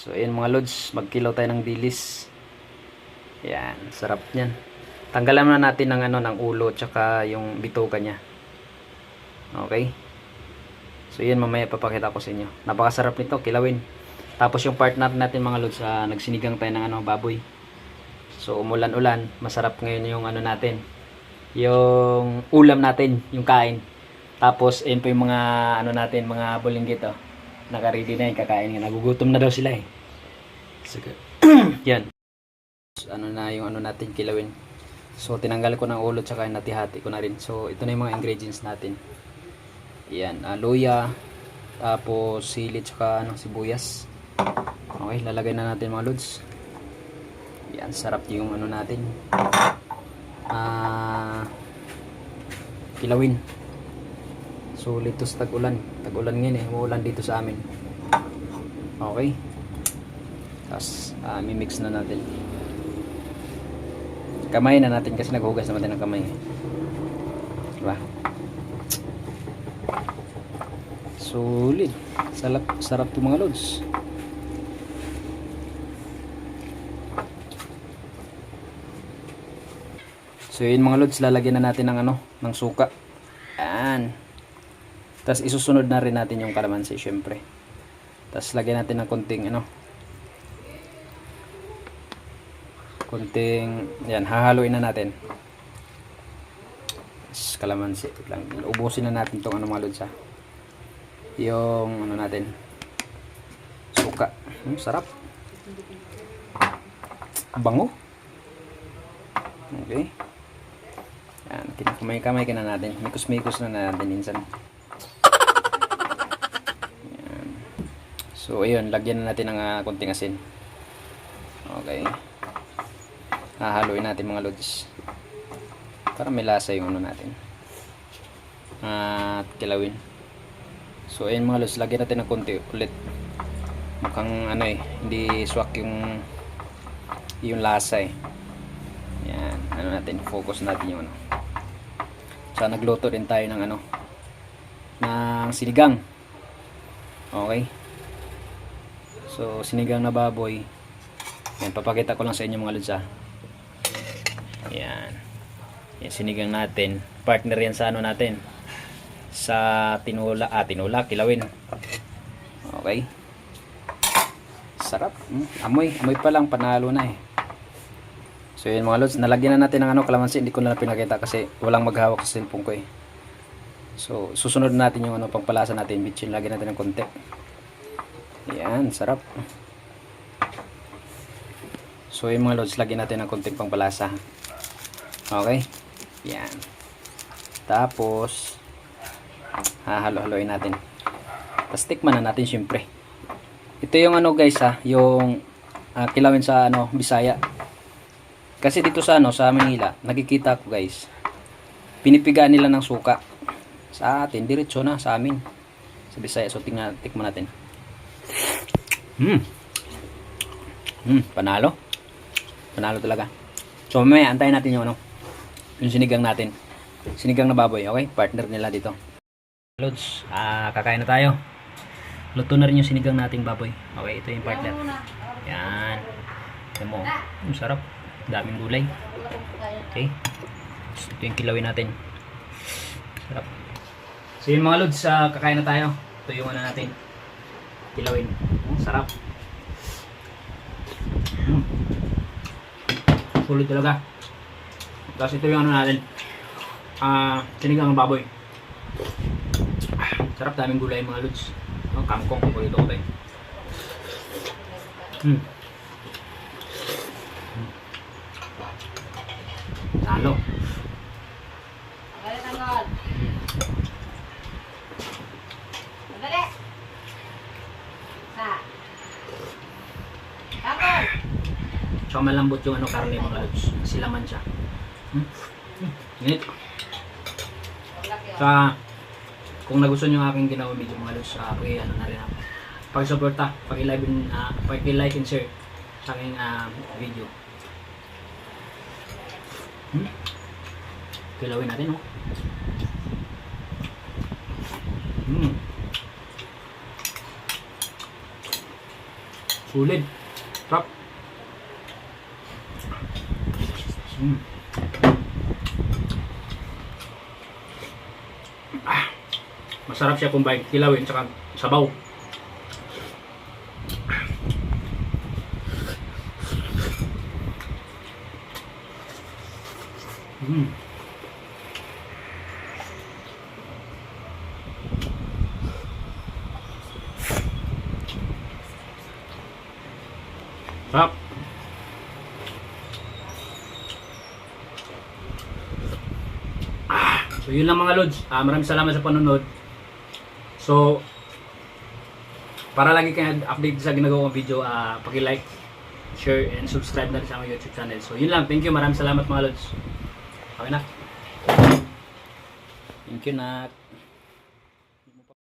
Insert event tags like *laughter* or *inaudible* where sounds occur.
So, ayan mga lods, magkilaw tayo ng dilis. Yan, sarap niyan. Tanggalan na natin ng ano ng ulo tsaka yung bituka niya. Okay? So, yan mamaya papakita ko sa inyo. Napakasarap nito, kilawin. Tapos yung part natin mga lods, ah, nagsinigang tayo ng ano, baboy. So, umulan-ulan, masarap ngayon yung ano natin. Yung ulam natin, yung kain. Tapos, ayun po yung mga ano natin, mga bulinggit oh. Naka-ready na yung kakain. Nagugutom na daw sila eh. Sige. *clears throat* yan. So, ano na yung ano natin, kilawin. So, tinanggal ko ng ulo tsaka natihati ko na rin. So, ito na yung mga ingredients natin. Yan, ah, luya, tapos sili tsaka ano, sibuyas. Okay, lalagay na natin mga lods. Yan, sarap yung ano natin. Ah, kilawin. Sulit to sa tag-ulan. Tag-ulan ngayon eh. Umuulan dito sa amin. Okay. Tapos, ah, mimix na natin. Kamay na natin kasi naghugas naman tayo ng kamay. eh. Diba? Solid. Sarap, sarap to mga lods. So yun mga lods, lalagyan na natin ng ano, ng suka. Tapos isusunod na rin natin yung kalamansi syempre. Tapos lagyan natin ng konting ano. Konting, yan, hahaluin na natin. Tapos kalamansi lang. Ubusin na natin tong ano mga lods ha. Yung ano natin. Suka. Hmm, sarap. Bango. Okay. Yan, kinakamay-kamay ka na natin. Mikos-mikos na natin minsan. Yan. So, ayun, lagyan na natin ng ah, konting asin. Okay. Hahaluin natin mga lods. Para may lasa yung ano natin. At kilawin. So, ayun mga lods, lagyan natin ng konti ulit. Mukhang ano eh, hindi swak yung yung lasa eh. Yan, ano natin, focus natin yung ano. So, nagluto din tayo ng ano, ng sinigang. Okay. So, sinigang na baboy. Yan, papakita ko lang sa inyo mga lods ah. Yan. Yan, sinigang natin. Partner yan sa ano natin. Sa tinula, ah, tinula, kilawin. Okay. Sarap. Mm, amoy, amoy pa lang, panalo na eh. So yun mga lods, nalagyan na natin ng ano, kalamansi, hindi ko na pinakita kasi walang maghawak sa cellphone ko eh. So susunod natin yung ano, pangpalasa natin, bitchin, lagyan natin ng konti. Yan, sarap. So yun mga lods, lagyan natin ng konting pangpalasa. Okay? Yan. Tapos, hahalo-haloin natin. Tapos tikman na natin syempre. Ito yung ano guys ha, yung ah, kilawin sa ano, Bisaya. Kasi dito sa ano, sa Manila, nakikita ko guys, pinipigaan nila ng suka. Sa atin, diretso na sa amin. Sa Bisaya, so tingnan, tikman natin. Hmm. Hmm, panalo. Panalo talaga. So mamaya, antayin natin yung ano, yung sinigang natin. Sinigang na baboy, okay? Partner nila dito. Lods, ah, kakain na tayo. Luto na rin yung sinigang nating baboy. Okay, ito yung partner. Yan. Ito mo. Ang sarap. Daming gulay. Okay. Ito yung kilawin natin. Sarap. So yung mga lods, ah, kakain na tayo. Ito yung ano natin. Kilawin. Sarap. Mm. Sulit talaga. Tapos ito yung ano natin. Ah, sinigang ng baboy. Ah, Sarap daming gulay mga lods. Ang kangkong ko dito ko tayo. Hmm. Talo. Tsaka malambot yung ano karne mga lods. Silaman siya. Hmm. Init. Sa kung nagustuhan nyo ang aking ginawa video mga lods, uh, pag ano na rin ako. Pag-suporta, pag-like and, uh, pag-like and share sa aking ah, video. Hmm? Kilawin natin, oh. Hmm. Sulit. Sarap. Mm. Ah, masarap siya combine. Kilawin tsaka sabaw. Mm. Sarap. Ah, so yun lang mga lods. Ah, maraming salamat sa panonood. So, para lagi kayo update sa ginagawa kong video, ah, paki-like, share, and subscribe na rin sa aming YouTube channel. So, yun lang. Thank you. Maraming salamat mga lods. Okay na. Thank you, Nak.